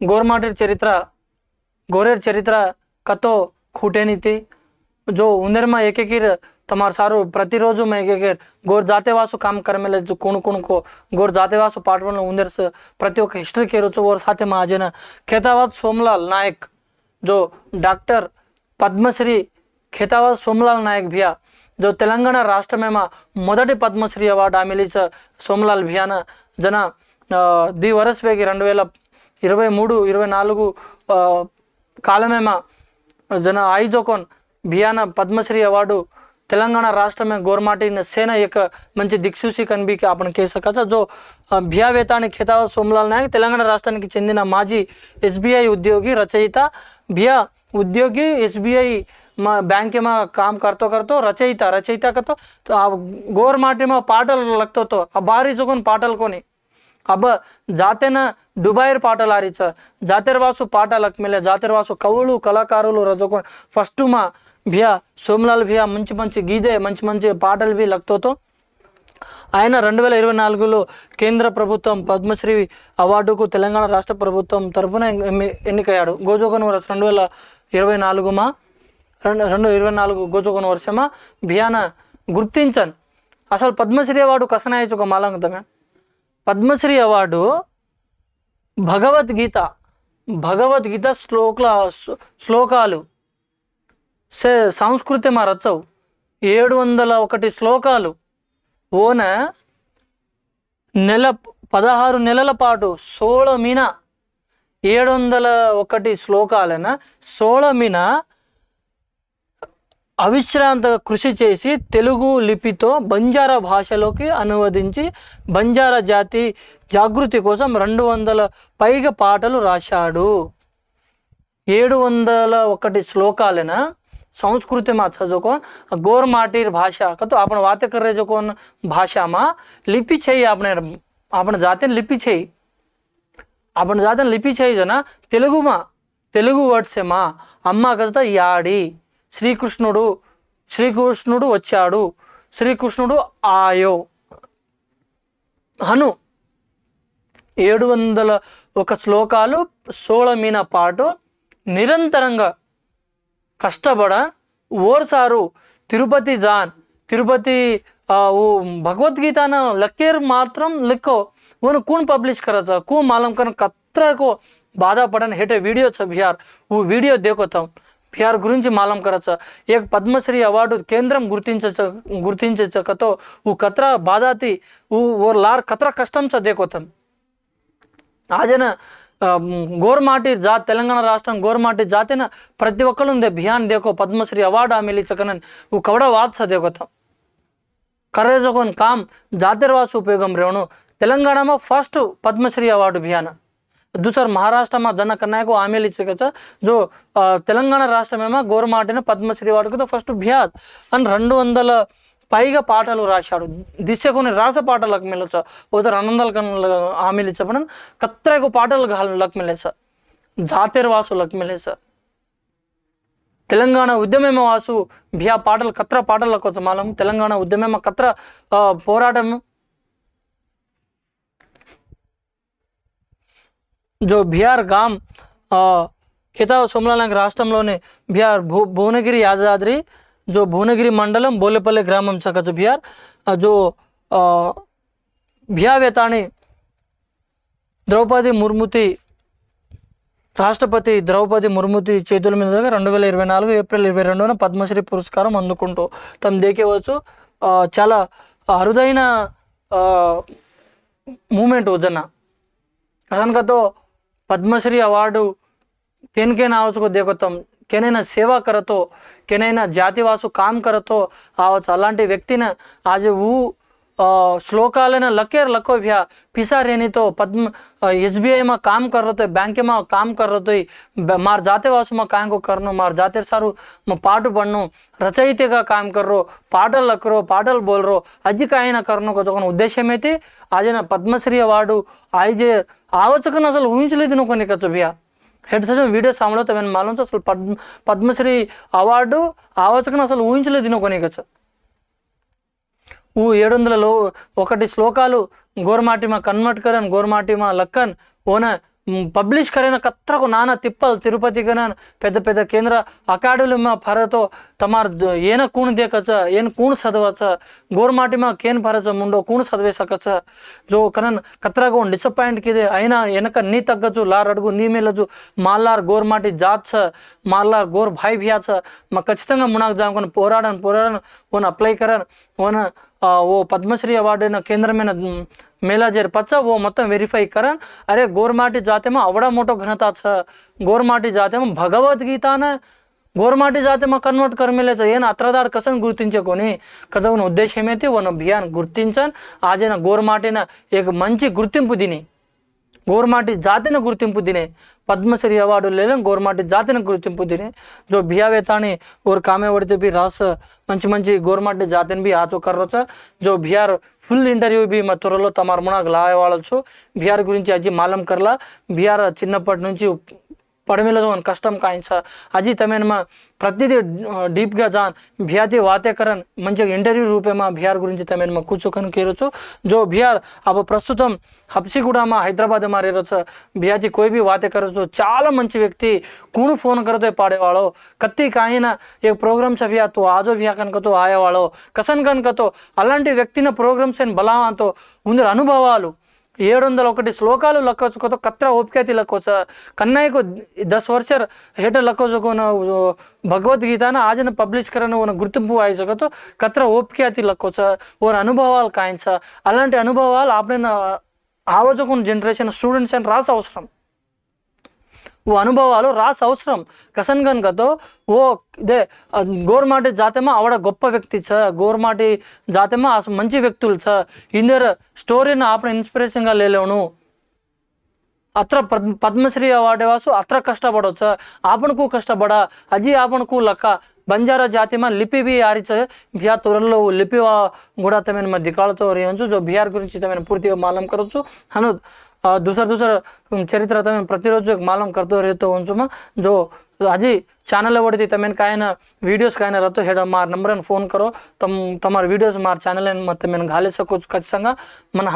గోర్మాటర్ చరిత్ర గోరేర్ చరిత్ర కతో ખૂટેનીતી જો ઉંદરમાં એક એકીર તમારું સારું પ્રતિરોજુ મેં એક એકીર ગોર જાતેવાસુ કામ કરમેલે જો કોણ કોણ કો ગોર જાતેવાસુ પાઠવાનું ઉંદર પ્રતિ ఒక હિસ્ટરી કેરું છું ઓર સાથે માં આજેના ખેતાવાદ સોમલાલ નાયક જો డాక్టర్ పద్మశ్రీ ఖేతావత్ సోమలాల్ నాయక్ భియా જો తెలంగాణ రాష్ట్రమేమా మొదటి పద్మశ్రీ అవార్డు ఆమె సోమలాల్ భియాన జన ది వరస్ వేగి రెండు వేల ఇరవై మూడు ఇరవై నాలుగు ఆ, కాలమేమ जन आई जोकोन भियाना पद्मश्री अवार्डू तेलंगाणा राष्ट्र में गोरमाटी ने सेना एक మంచి దిక్సూచి కనిపికి आपण कह सकता जो భియా వేతాని ఖేతావ సోమలాల్ నాయక్ తెలంగాణ రాష్ట్రానికి చెందిన మాజీ ఎస్బీఐ ఉద్యోగి రచయిత भिया उद्योगी एसबीआई में बैंक में काम करतो करतो रचयिता रचयिता करतो तो आप गोर माटी में पाटल लगतो तो अब జాతెన దుబాయర్ పాటలారిచ జాతెరవాసు పాట లక్మిలే జాతెరవాసు కవులు కళాకారులు రజకు ఫస్ట్ మా భియా సోమలాల్ భియా మంచి మంచి గీదే మంచి మంచి పాటలు భీ లక్తోతో. ఆయన రెండు వేల ఇరవై నాలుగులో కేంద్ర ప్రభుత్వం పద్మశ్రీ అవార్డుకు తెలంగాణ రాష్ట్ర ప్రభుత్వం తరఫున ఎన్నికయ్యాడు? గోజోకన్ వర్ష రెండు వేల ఇరవై నాలుగుమా? రెండు రెండు ఇరవై నాలుగు గోజోకన్ వర్షమా భియాన గుర్తించన్. అసలు పద్మశ్రీ అవార్డు కసనాయచు ఒక మాలంగతమే పద్మశ్రీ అవార్డు భగవద్గీత భగవద్గీత శ్లోకల శ్లోకాలు. సే సంస్కృతి రచవు ఏడు వందల ఒకటి శ్లోకాలు. ఓన నెల పదహారు నెలల పాటు సోళమిన ఏడు వందల ఒకటి శ్లోకాలన సోళమిన అవిశ్రాంత కృషి చేసి తెలుగు లిపితో బంజారా భాషలోకి అనువదించి బంజారా జాతి జాగృతి కోసం రెండు వందల పైగా పాటలు రాశాడు. ఏడు వందల ఒకటి శ్లోకాలైన సంస్కృతి మా చదువుకోన్ గోర్ మాటీర్ భాష కథ ఆపణ వాతక రజకోన్ భాష మా లిపి చేయి ఆపణ ఆపణ జాతిని లిపి చేయి. ఆపణ జాతిని లిపి చేయి జనా తెలుగు మా తెలుగు వర్డ్సే మా. అమ్మ కథ యాడి. శ్రీకృష్ణుడు శ్రీకృష్ణుడు వచ్చాడు. శ్రీకృష్ణుడు ఆయో. హను ఏడు వందల ఒక శ్లోకాలు సోళమీన పాటు నిరంతరంగా కష్టపడ ఓర్సారు తిరుపతి జాన్. తిరుపతి భగవద్గీతను లక్కేర్ మాత్రం లెక్కో. ఓను కూన్ పబ్లిష్ करा కూ మాలం मालूम करन कतरा को बाधा पड़न వీడియో वीडियो छ పిఆర్ గురించి మాలంకరచ ఏక పద్మశ్రీ అవార్డు కేంద్రం గుర్తించ గుర్తించకతో ఊ కత్ర బాధాతి ఊ ఓ లార్ కత్ర కష్టం చ ఆజన గోర్మాటి జా తెలంగాణ రాష్ట్రం గోర్మాటి జాతిన ప్రతి ఒక్కరుంది బియాన్ దేకో పద్మశ్రీ అవార్డు ఆమెలి చకన ఊ కవడ వాత్ దేకోతం. కరేజకోన్ కామ్ జాతిర్వాస ఉపయోగం రేవను తెలంగాణమో ఫస్ట్ పద్మశ్రీ అవార్డు బియాన చూసారు మహారాష్ట్ర మా జనకన్నాయకు హామీలు ఇచ్చే కదా జో తెలంగాణ రాష్ట్రమేమో గోరమాటను పద్మశ్రీ వాడుకతో ఫస్ట్ భ్యాత్ అని రెండు వందల పైగా పాటలు రాశాడు దిశ కొన్ని రాస పాటలకు మిలొచ్చ పోతే రెండు వందల కన్నా హామీలు ఇచ్చబడిన కత్రకు పాటలు లక్ మిలేస జాతీర్వాసు లక్ మిలేస తెలంగాణ ఉద్యమేమ వాసు భియా పాటలు కత్ర పాటల కోసం తెలంగాణ ఉద్యమేమ కత్ర పోరాటం జో బిహార్ గామ్ ఖితాబ్ సోమలానగర్ రాష్ట్రంలోని బిహార్ భూ భువనగిరి యాదాద్రి జో భువనగిరి మండలం బోలేపల్లి గ్రామం సకచ బిహార్ జో బిహావేతాని ద్రౌపది ముర్ముతి రాష్ట్రపతి ద్రౌపది ముర్ముతి చేతుల మీద రెండు వేల ఇరవై నాలుగు ఏప్రిల్ ఇరవై రెండున పద్మశ్రీ పురస్కారం అందుకుంటూ తమ దేకేవచ్చు. చాలా అరుదైన మూమెంట్ వద్దన్న అతనికతో పద్మశ్రీ అవార్డు તેનકેના આવસકો దేకో తమ్ కెనైనా సేవా కరతో కెనైనా జాతివాసు కామ్ కరతో ఆవచ్చు అలాంటి వ్యక్తిని ఆజ్ ఊ શ્લોકાલયના લખેર લખો વ્યા પીસા રેની તો પદ્મ એસબીઆઈમાં કામ કરતો હોય બેંકમાં કામ કરતો હોય માર જાતે વાસમાં કાંકો કરનો માર જાતે સારું పాటు పన్ను రచయితగా కామ్ కర్రో పాటలు లక్కరో పాటలు బోలరో అధిక ఆయన కర్నో కొత్త ఉద్దేశం అయితే ఆయన పద్మశ్రీ అవార్డు ఆయజే ఆవచ్చకను అసలు ఊహించలేదు నువ్వు కొన్ని కదా హెడ్ సజన్ వీడియో సాంలో తమను మాలం అసలు పద్మ పద్మశ్రీ అవార్డు ఆవచ్చకను అసలు ఊహించలేదు నువ్వు కొన్ని కదా ఊ ఏడు వందలలో ఒకటి శ్లోకాలు గోర్మాటిమా కన్వర్ట్ కరన్ గోర్మాటిమా లక్కన్ ఓన పబ్లిష్ కరైన కత్రకు నానా తిప్పలు తిరుపతి కనన్ పెద్ద పెద్ద కేంద్ర అకాడమీ భరతో తమార్ ఏన కూణ్ దేకచ ఏన కూణ్ చదవచ్చ గోర్మాటిమా కేన్ భరచ ముండో కూణ్ చదవేసకచ్చ జో కనన్ కత్రగో డిసప్పాయింట్ కిదే అయినా వెనక నీ తగ్గచ్చు లార్ అడుగు నీ మేలచ్చు మాల్లార్ గోర్మాటి జాత్స మాల్లార్ గోర్ భాయ్ భియాచ మా ఖచ్చితంగా మునాకు జాముకొని పోరాడను పోరాడను ఓన్ అప్లై కరన్ ఓన్ ఓ పద్మశ్రీ అవార్డున కేంద్రమైన మేళా జరిపచ్చ ఓ మొత్తం వెరిఫై కరన్ అరే గోర్మాటి జాతేమో అవడ మోటో ఘనత గోర్మాటి జాతేమో భగవద్గీతాన గోర్మాటి జాతేమో కన్వర్ట్ కర్మిలేచ ఏన అత్రదాడ కసన్ గుర్తించకొని. కదవన ఉద్దేశం అయితే వన్ అభియాన్ గుర్తించన్. ఆజైన గోర్మాటిన ఏక మంచి గుర్తింపు దిని. గోరమాటి జాతిన గుర్తింపు దినే పద్మశ్రీ అవార్డు లేదా గోరమాటి జాతిన గుర్తింపు దినే जो भिया वेतानी और कामे वड़ते भी रास మంచి మంచి గోర్మాటి జాతిని బి ఆచో కర్రొచ్చ జో బిహార్ ఫుల్ ఇంటర్వ్యూ బి మా త్వరలో తమారు మునాకు లావాడచ్చు బిహార్ గురించి అజ్జి మాలం కర్లా బిహార్ చిన్నప్పటి నుంచి પડમેલો కష్టం కాయించ. అజీ తమేనమా ప్రతిదీ డీప్గా జాన్. భియాతి వాతే కరన్ మంచి ఇంటర్వ్యూ రూపేమా బిహార్ గురించి తమేనమా కూర్చోకని కేరొచ్చు జో బిహార్ అప్పుడు ప్రస్తుతం హబ్సిగూడమా హైదరాబాద్మా రేరొచ్చు భియాతి కోయి బి వాతే కరొచ్చు చాలా మంచి వ్యక్తి. కూను ఫోన్ కరితే పాడేవాడో. కత్తి కాయిన ఏ ప్రోగ్రామ్ చవియా తో ఆజో బిహా కనుకతో ఆయేవాడో. కసన్ కనుకతో అలాంటి వ్యక్తిన ప్రోగ్రామ్స్ అండ్ బలామాతో ఉందరు అనుభవాలు. ಏಳು ವಂದಲ ಒಕಟಿ ಶ್ಲೋಕಾಲು ಲಕ್ಕೋಚುಕೋತ ಕತ್ರ ಓಪಿಕತಿ ಲಕ್ಕೋಚ ಕನ್ನಯ್ಯಕು దశ వర్ష హేట ಲಕ್ಕೋಚಕೋನ భగవద్గీతను ఆజన పబ్లిష్ కరణ ఉన్న గుర్తింపు వాయించకతో కత్ర ఓపిక అతి లక్కొచ్చ. ఓన అనుభవాలు కాయించ. అలాంటి అనుభవాలు ఆపడిన ఆవచకున్న జనరేషన్ స్టూడెంట్స్ అని రాసి అవసరం. ఓ అనుభవాలు ರಾಸ್ ಅವಸರಂ కసన్ ಕನ್ಕೋ ఓ ఇదే గోర్మాటి జాతేమో ఆవిడ గొప్ప వ్యక్తి చ గోర్మాటి జాతేమో ఆ మంచి వ్యక్తులు చ. ఇందర స్టోరీని ఆపణ ఇన్స్పిరేషన్గా లేలేవును. అత్ర పద్మశ్రీ అవార్డు వాసు అత్ర కష్టపడవచ్చు ఆపణకు కష్టపడ అజీ ఆపణకు లక్క. బంజారా జాతిమ లిపి బి ఆరిచ బిహార్ తొరల్లో లిపి కూడా తమను దికాలతో రేయొచ్చు సో బిహార్ గురించి తమను పూర్తిగా మాలం కరొచ్చు. అను दुसरं दुसरं ચરિત્ર તમે પ્રતિરોજ માલુમ કરતો રહેતો ઊંચોમાં જો હજી ચેનલ વડતી તમે કાંઈ વિડીયોઝ કાંઈ રહેતો હેડ માર નંબરને ફોન કરો તમ તમારા વિડીયોઝ મારા ચેનલમાં તમે ઘાલી શકો છો ખચિతంగా మన